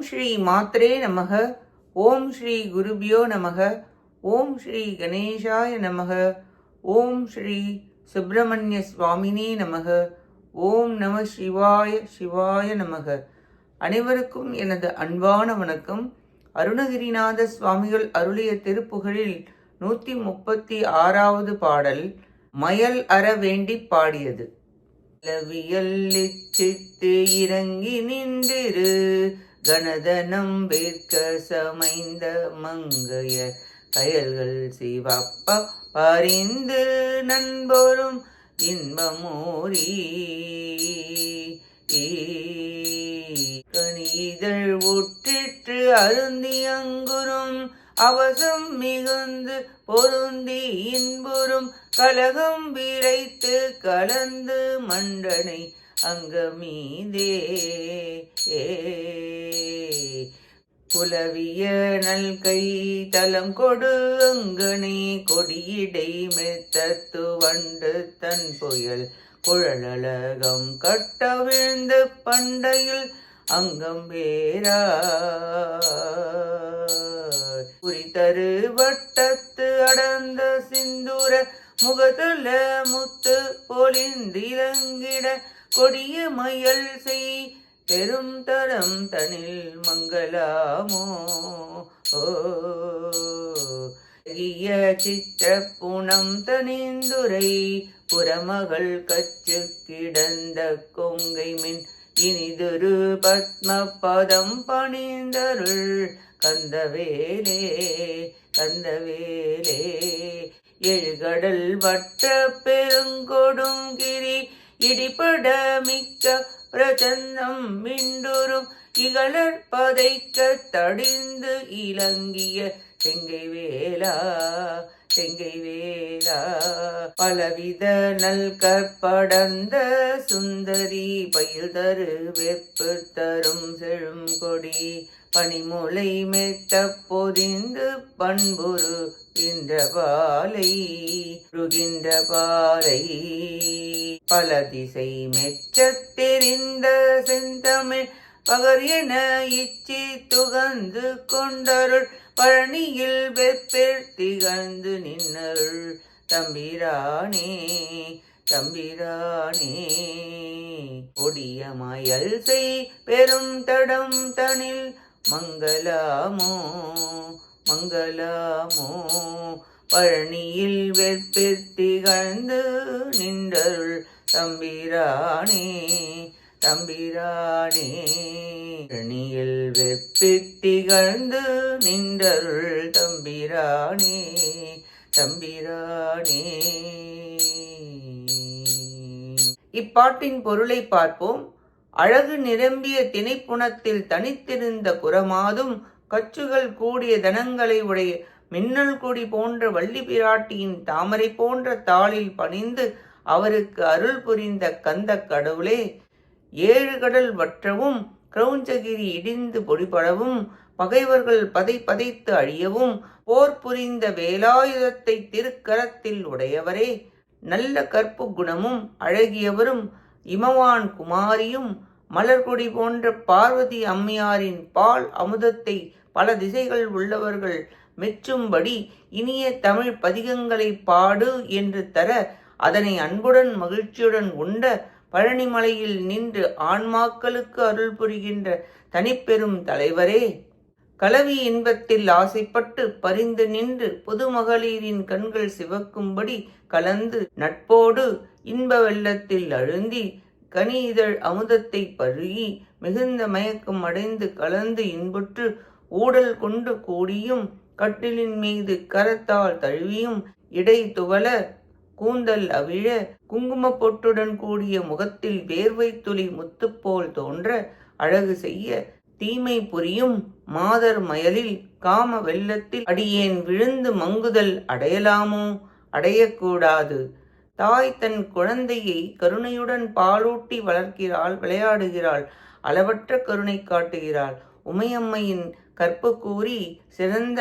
ஓம் ஸ்ரீ மாத்ரே நமக. ஓம் ஸ்ரீ குருபியோ நமக. ஓம் ஸ்ரீ கணேஷாய நமக. ஓம் ஸ்ரீ சுப்பிரமணிய சுவாமினே நமக. ஓம் நம சிவாய சிவாய நமக. அனைவருக்கும் எனது அன்பான வணக்கம். அருணகிரிநாத சுவாமிகள் அருளிய திருப்புகழில் நூற்றி முப்பத்தி ஆறாவது பாடல் மயல் அற வேண்டி பாடியது லவியல்லிச்சித்து இறங்கி நின்றிரு. கணதனம் வேட்க சமைந்த மங்கைய கயல்கள் சிவப்ப பறிந்து நண்பொரும் இன்பமோரி. கணிதழ் உற்றிற்று அருந்தி அங்குரும் அவசம் மிகுந்து பொருந்தி இன்புறும் கலகம் விளைத்து கலந்து மண்டனை அங்கமீதே. புலவிய நல்கை தலம் கொடு அங்கனே கொடியிடை மெத்தத்து வண்டு தன் புயல் குழலழகம் கட்ட விழுந்து பண்டையில் அங்கம் வேரா குறித்தரு வட்டத்து அடர்ந்த சிந்துர முகத்துல முத்து பொலிந்திலங்கிட கொடிய மயல் செய் பெரும் தரம் தனில் மங்களாமோ? ஓ சித்த புணம் தனிந்துரை புறமகள் கச்சு கிடந்த கொங்கை மின் இனிதொரு பத்ம பதம் பணிந்தருள் கந்தவேலே கந்தவேலே. எழுகடல் வட்ட பெருங்கொடுங்கிரி இடிபடமிக்க பிரச்சன்னம் மிண்டுரும் இகழற் பதைக்க தடிந்து இலங்கிய செங்கை வேலா செங்கை வேலா பலவித நல் கற்படந்த சுந்தரி பயில் தரு வெப்பு தரும் செழும் கொடி பனிமுலை மெத்த பொதிந்து பண்புரு ருகின்ற பாலை ருகின்ற பாலை. பல திசை மெச்சத் தெரிந்த செந்தமிழ் பகர் என இச்சி துகந்து கொண்டருள் பழனியில் வெப்பெர் திகழ்ந்து நின்னருள். தம்பிரானே தம்பிரானே கொடிய மயல் செய் பெரும் தடம் தனில் மங்களாமோ மங்களாமோ? பழனியில் வெற்பிற் திகழ்ந்து நின்றருள் தம்பிராணே தம்பிரானே. பழனியில் வெற்பிற் திகழ்ந்து நின்றருள் தம்பிரானே தம்பிரானே. இப்பாட்டின் பொருளை பார்ப்போம். அழகு நிரம்பிய திணைப்புணத்தில் தனித்திருந்த புறமாதும் கச்சுகள் கூடிய தனங்களை உடைய மின்னல் கொடி போன்ற வள்ளி பிராட்டியின் தாமரை போன்ற தாளில் பணிந்து அவருக்கு அருள் புரிந்த கந்த கடவுளே ஏழு கடல் வற்றவும் கிரௌஞ்சகிரி இடிந்து பொடிபடவும் பகைவர்கள் பதை பதைத்து அழியவும் போர் புரிந்த வேலாயுதத்தை திருக்கரத்தில் உடையவரே நல்ல கற்பு குணமும் அழகியவரும் இமவான் குமாரியும் மலர்கொடி போன்ற பார்வதி அம்மையாரின் பால் அமுதத்தை பல திசைகள் உள்ளவர்கள் மெச்சும்படி இனிய தமிழ் பதிகங்களை பாடு என்று தர அதனை அன்புடன் மகிழ்ச்சியுடன் உண்ட பழனிமலையில் நின்று ஆன்மாக்களுக்கு அருள் புரிகின்ற தனிப்பெரும் தலைவரே. கலவி இன்பத்தில் ஆசைப்பட்டு பரிந்து நின்று பொதுமகளிரின் கண்கள் சிவக்கும்படி கலந்து நட்போடு இன்ப வெள்ளத்தில் அழுந்தி கனி இதழ் அமுதத்தை பருகி மிகுந்த மயக்கம் அடைந்து கலந்து இன்புற்று ஊடல் கொண்டு கூடியும் கட்டிலின் மீது கரத்தால் தழுவியும் இடை துவல கூந்தல் அவிழ குங்கும பொட்டுடன் கூடிய முகத்தில் வேர்வை துளி முத்துப்போல் தோன்ற அழகு செய்ய தீமை புரியும் மாதர் மயலில் காம வெள்ளத்தில் அடியேன் விழுந்து மங்குதல் அடையலாமோ? அடையக்கூடாது. தாய் தன் குழந்தையை கருணையுடன் பாலூட்டி வளர்க்கிறாள் விளையாடுகிறாள் அளவற்ற கருணை காட்டுகிறாள். உமையம்மையின் கற்பு கூறி சிறந்த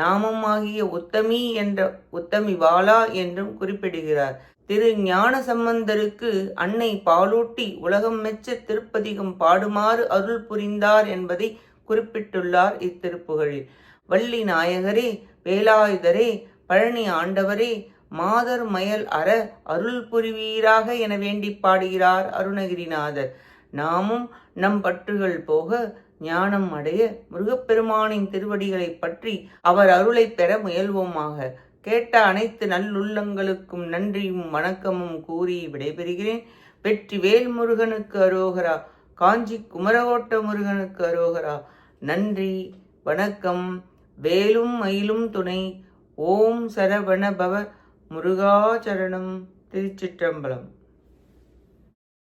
நாமமாகிய உத்தமி என்ற உத்தமி பாலா என்றும் குறிப்பிடுகிறார். திரு ஞான சம்பந்தருக்கு அன்னை பாலூட்டி உலகம் மெச்ச திருப்பதிகம் பாடுமாறு அருள் புரிந்தார் என்பதை குறிப்பிட்டுள்ளார் இத்திருப்புகளில். வள்ளி நாயகரே வேலாயுதரே பழனி ஆண்டவரே மாதர் மயல் அற அருள் புரிவீராக என வேண்டி பாடுகிறார் அருணகிரிநாதர். நாமும் நம் பற்றுகள் போக ஞானம் அடைய முருகப்பெருமானின் திருவடிகளை பற்றி அவர் அருளை பெற முயல்வோமாக. கேட்ட அனைத்து நல்லுள்ளங்களுக்கும் நன்றியும் வணக்கமும் கூறி விடைபெறுகிறேன். வெற்றி வேல் முருகனுக்கு அரோகரா காஞ்சி குமரகோட்ட முருகனுக்கு அரோகரா. நன்றி வணக்கம். வேலும் மயிலும் துணை. ஓம் சரவண பவ முருகாச்சரணம் திருச்சிற்றம்பலம்.